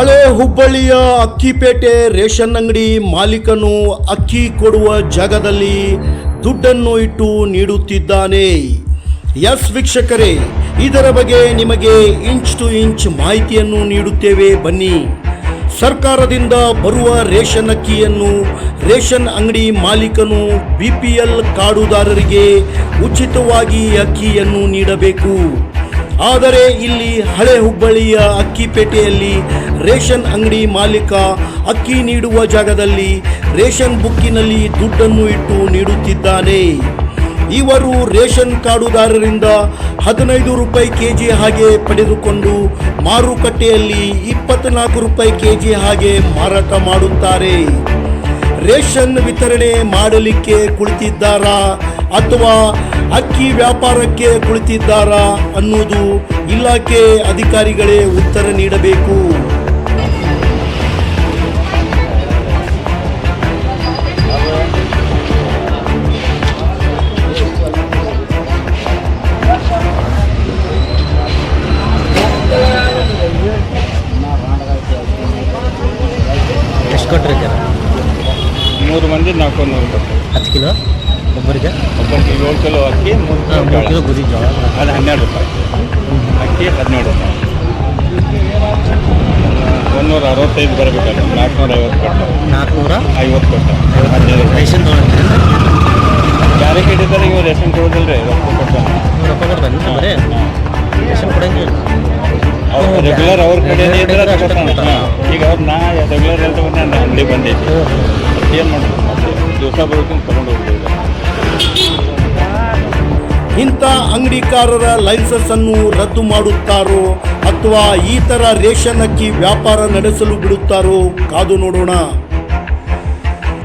ಹಳೆ ಹುಬ್ಬಳ್ಳಿಯ ಅಕ್ಕಿಪೇಟೆ ರೇಷನ್ ಅಂಗಡಿ ಮಾಲೀಕನು ಅಕ್ಕಿ ಕೊಡುವ ಜಾಗದಲ್ಲಿ ದುಡ್ಡನ್ನು ಇಟ್ಟು ನೀಡುತ್ತಿದ್ದಾನೆ. ಎಸ್ ವೀಕ್ಷಕರೇ, ಇದರ ಬಗ್ಗೆ ನಿಮಗೆ ಇಂಚ್ ಟು ಇಂಚ್ ಮಾಹಿತಿಯನ್ನು ನೀಡುತ್ತೇವೆ, ಬನ್ನಿ. ಸರ್ಕಾರದಿಂದ ಬರುವ ರೇಷನ್ ಅಕ್ಕಿಯನ್ನು ರೇಷನ್ ಅಂಗಡಿ ಮಾಲೀಕನು ಬಿ ಪಿ ಎಲ್ ಕಾರ್ಡುದಾರರಿಗೆ ಉಚಿತವಾಗಿ ಅಕ್ಕಿಯನ್ನು ನೀಡಬೇಕು. ಆದರೆ ಇಲ್ಲಿ ಹಳೆ ಹುಬ್ಬಳ್ಳಿಯ ಅಕ್ಕಿಪೇಟೆಯಲ್ಲಿ ರೇಷನ್ ಅಂಗಡಿ ಮಾಲೀಕ ಅಕ್ಕಿ ನೀಡುವ ಜಾಗದಲ್ಲಿ ರೇಷನ್ ಬುಕ್ಕಿನಲ್ಲಿ ದುಡ್ಡನ್ನು ಇಟ್ಟು ನೀಡುತ್ತಿದ್ದಾನೆ. ಇವರು ರೇಷನ್ ಕಾರ್ಡುದಾರರಿಂದ ಹದಿನೈದು ರೂಪಾಯಿ ಕೆಜಿ ಹಾಗೆ ಪಡೆದುಕೊಂಡು ಮಾರುಕಟ್ಟೆಯಲ್ಲಿ ಇಪ್ಪತ್ನಾಲ್ಕು ರೂಪಾಯಿ ಕೆಜಿ ಹಾಗೆ ಮಾರಾಟ ಮಾಡುತ್ತಾರೆ. ರೇಷನ್ ವಿತರಣೆ ಮಾಡಲಿಕ್ಕೆ ಕುಳಿತಿದ್ದಾರಾ? ಅಥವಾ ಅಕ್ಕಿ ವ್ಯಾಪಾರಕ್ಕೆ ಕುಳಿತಿದ್ದಾರಾ ಅನ್ನುವುದು ಇಲಾಖೆ ಅಧಿಕಾರಿಗಳೇ ಉತ್ತರ ನೀಡಬೇಕು. ಎಷ್ಟು ಕೊಟ್ಟರೆ ಮೂರು ಮಂದಿ ನಾಲ್ಕು ನೂರು ಹತ್ತು ಕಿಲೋ? ಒಬ್ಬರಿಗೆ? ಒಬ್ಬರಿಗೆ ಏಳು ಕಿಲೋ ಅಕ್ಕಿ ಮೂರು ಕಿಲೋ ಕಿಲೋ ಜೋಳ. ಅದು ಹನ್ನೆರಡು ರೂಪಾಯಿ. ಅಕ್ಕಿ ಹದಿನೇಳು ರೂಪಾಯಿ. ಒಂದೂರ ಅರವತ್ತೈದು ಬರಬೇಕಲ್ಲ ನಾಲ್ಕುನೂರ ಐವತ್ತು ಕೊಟ್ಟು. ನಾಲ್ಕುನೂರ ಐವತ್ತು ಕೊಟ್ಟು. ಹದಿನೈದು ರೇಷನ್ ತೊಗೊಂಡಿದ್ದೀರಿ ಯಾರೇ ಕೇಳಿದ್ದಾರೆ ಇವ್ರು ರೇಷನ್ ಕೊಡೋದಿಲ್ಲ ರೀ ರೊಕ್ಕ ರೊಕ್ಕ ಕೊಡ್ತಾನೆ ಬರೀ. ರೇಷನ್ ಕೊಡಂಗಿಲ್ಲ. ಅವ್ರು ರೆಗ್ಯುಲರ್ ಅವ್ರ ಕಡೆ. ಈಗ ಅವ್ರು ನಾ ರೆಗ್ಯುಲರ್ ಎಲ್ಲ ಬಂದೆ ನಾನು ಅಂಗಡಿ ಬಂದೈತಿ. ಏನು ಮಾಡೋದು? ದಿವಸ ಬರೋದನ್ನು ತಗೊಂಡು ಹೋಗ್ಬೋದು ಇಂಥ ಅಂಗಡಿಕಾರರ ಲೈಸೆನ್ಸ್ ಅನ್ನು ರದ್ದು ಮಾಡುತ್ತಾರೋ ಅಥವಾ ಈ ಥರ ರೇಷನ್ ಅಕ್ಕಿ ವ್ಯಾಪಾರ ನಡೆಸಲು ಬಿಡುತ್ತಾರೋ ಕಾದು ನೋಡೋಣ.